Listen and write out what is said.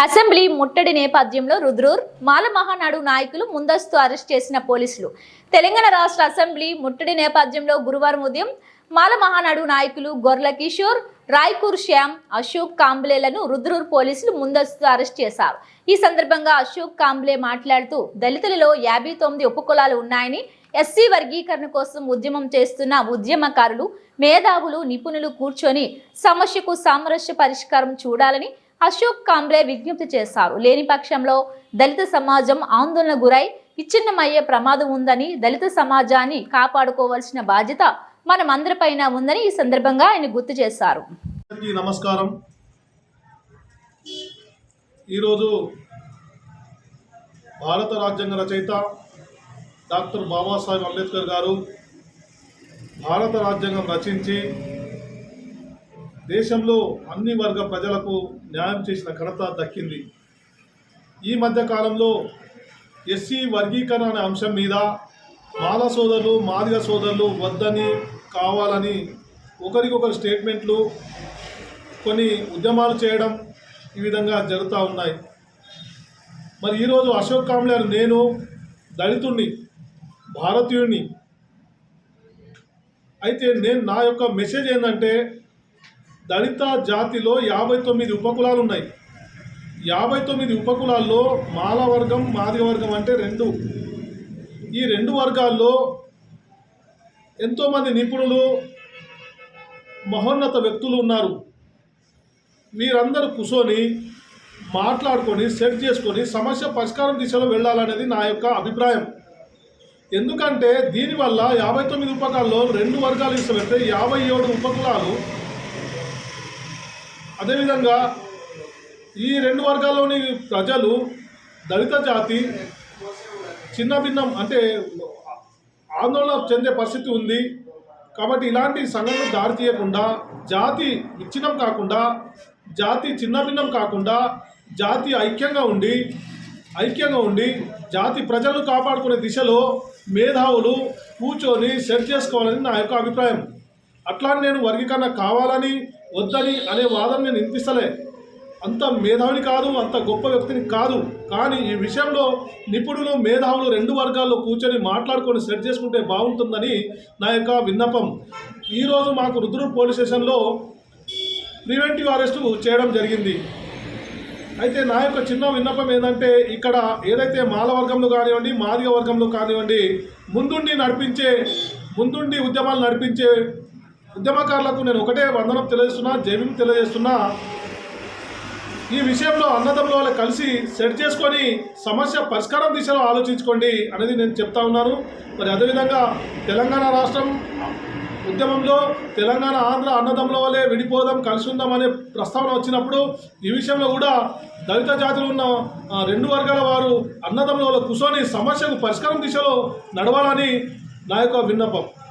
Assembly ముట్టడి నేపథ్యంలో రుద్రూర్ మాల మహానాడు నాయకులు ముందస్తు అరెస్ట్ చేసిన పోలీసులు. తెలంగాణ రాష్ట్ర అసెంబ్లీ ముట్టడి నేపథ్యంలో గురువారం ఉదయం మాల మహానాడు నాయకులు గొర్ల కిషోర్ రాయ్కూర్ శ్యామ్ అశోక్ కాంబ్లేలను రుద్రూర్ పోలీసులు ముందస్తు అరెస్ట్ చేశారు. ఈ సందర్భంగా అశోక్ కాంబ్లే మాట్లాడుతూ దళితులలో యాభై తొమ్మిది ఉపకులాలు ఉన్నాయని ఎస్సీ వర్గీకరణ కోసం ఉద్యమం చేస్తున్న ఉద్యమకారులు మేధావులు నిపుణులు కూర్చొని సమస్యకు సామరస్య పరిష్కారం చూడాలని అశోక్ కాంబ్లే విజ్ఞప్తి చేశారు. లేని పక్షంలో దళిత సమాజం ఆందోళన గురై విచ్ఛిన్నమయ్యే ప్రమాదం ఉందని దళిత సమాజాన్ని కాపాడుకోవాల్సిన బాధ్యత మనమందరిపైన ఉందని ఈ సందర్భంగా ఆయన గుర్తు చేశారు. నమస్కారం. ఈరోజు భారత రాజ్యాంగ రచయిత డాక్టర్ బాబాసాహెబ్ అంబేద్కర్ గారు భారత రాజ్యాంగం రచించి దేశంలో అన్ని వర్గ ప్రజలకు న్యాయం చేసిన ఘనత దక్కింది. ఈ మధ్య కాలంలో ఎస్సీ వర్గీకరణ అనే అంశం మీద మాల సోదరులు మాదిగ సోదరులు వద్దని కావాలని ఒకరికొకరు స్టేట్మెంట్లు కొన్ని ఉద్యమాలు చేయడం ఈ విధంగా జరుగుతూ ఉన్నాయి. మరి ఈరోజు అశోక్ కాంబ్లేరు నేను దళితుణ్ణి భారతీయుణ్ణి. అయితే నేను నా యొక్క మెసేజ్ ఏంటంటే దళిత జాతిలో యాభై తొమ్మిది ఉపకులాలు ఉన్నాయి యాభై తొమ్మిది ఉపకులాల్లో మాల వర్గం మాదిగ వర్గం అంటే రెండు. ఈ రెండు వర్గాల్లో ఎంతోమంది నిపుణులు మహోన్నత వ్యక్తులు ఉన్నారు. వీరందరూ కూర్చొని మాట్లాడుకొని సెట్ చేసుకొని సమస్య పరిష్కారం దిశలో వెళ్ళాలనేది నా యొక్క అభిప్రాయం. ఎందుకంటే దీనివల్ల యాభై తొమ్మిది ఉపకులాల్లో రెండు వర్గాలు ఇస్తే యాభై ఏడు ఉపకులాలు అదేవిధంగా ఈ రెండు వర్గాల్లోని ప్రజలు దళిత జాతి చిన్న భిన్నం అంటే ఆందోళన చెందే పరిస్థితి ఉంది. కాబట్టి ఇలాంటి సంఘటనలు దారి తీయకుండా జాతి విచ్ఛిన్నం కాకుండా జాతి చిన్న భిన్నం కాకుండా జాతి ఐక్యంగా ఉండి ఐక్యంగా ఉండి జాతి ప్రజలను కాపాడుకునే దిశలో మేధావులు కూర్చొని సెట్ చేసుకోవాలని నా యొక్క అభిప్రాయం. అట్లా నేను వర్గీకరణ కావాలని వద్దని అనే వాదన నేను వినిపిస్తలే. అంత మేధావిని కాదు అంత గొప్ప వ్యక్తిని కాదు. కానీ ఈ విషయంలో నిపుణులు మేధావులు రెండు వర్గాల్లో కూర్చొని మాట్లాడుకొని సెట్ చేసుకుంటే బాగుంటుందని నా యొక్క విన్నపం. ఈరోజు మాకు రుద్రూర్ పోలీస్ స్టేషన్లో ప్రివెంటివ్ అరెస్టు చేయడం జరిగింది. అయితే నా యొక్క చిన్న విన్నపం ఏంటంటే ఇక్కడ ఏదైతే మాల వర్గంలో కానివ్వండి మాదిగ వర్గంలో కానివ్వండి ముందుండి నడిపించే ముందుండి ఉద్యమాలు నడిపించే ఉద్యమకారులకు నేను ఒకటే వందనం తెలియజేస్తున్నా జైవిం తెలియజేస్తున్నా. ఈ విషయంలో అన్నదమ్ముల వాళ్ళు కలిసి సెట్ చేసుకొని సమస్య పరిష్కారం దిశలో ఆలోచించుకోండి అనేది నేను చెప్తా ఉన్నాను. మరి అదేవిధంగా తెలంగాణ రాష్ట్రం ఉద్యమంలో తెలంగాణ ఆంధ్ర అన్నదమ్ముల వల్లే విడిపోదాం కలిసి ఉందాం అనే ప్రస్తావన వచ్చినప్పుడు ఈ విషయంలో కూడా దళిత జాతులు ఉన్న రెండు వర్గాల వారు అన్నదమ్ముల వల్ల కూర్చొని సమస్యకు పరిష్కారం దిశలో నడవాలని నా యొక్క విన్నపం.